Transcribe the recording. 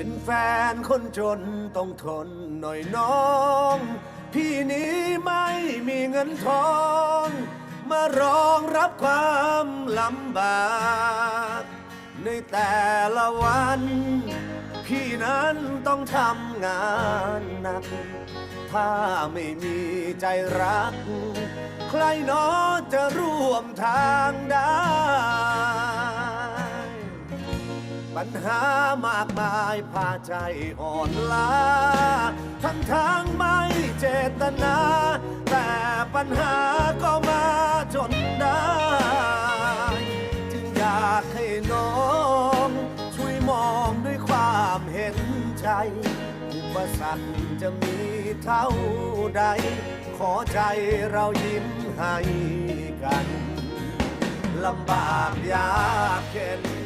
เป็นแฟนคนจนต้องทนหน่อยน้อง พี่นี้ไม่มีเงินทอง มารองรับความลำบาก ในแต่ละวัน พี่นั้นต้องทำงานหนัก ถ้าไม่มีใจรัก ใครหนอจะร่วมทางได้ ปัญหามากมายพาใจอ่อนล้าทั้งทางไม่เจตนา แต่ปัญหาก็มาจนได้ จึงอยากให้น้องช่วยมองด้วยความเห็นใจอุปสรรคจะมีเท่าใด ขอใจเรายิ้มให้กันลำบากยากเข็น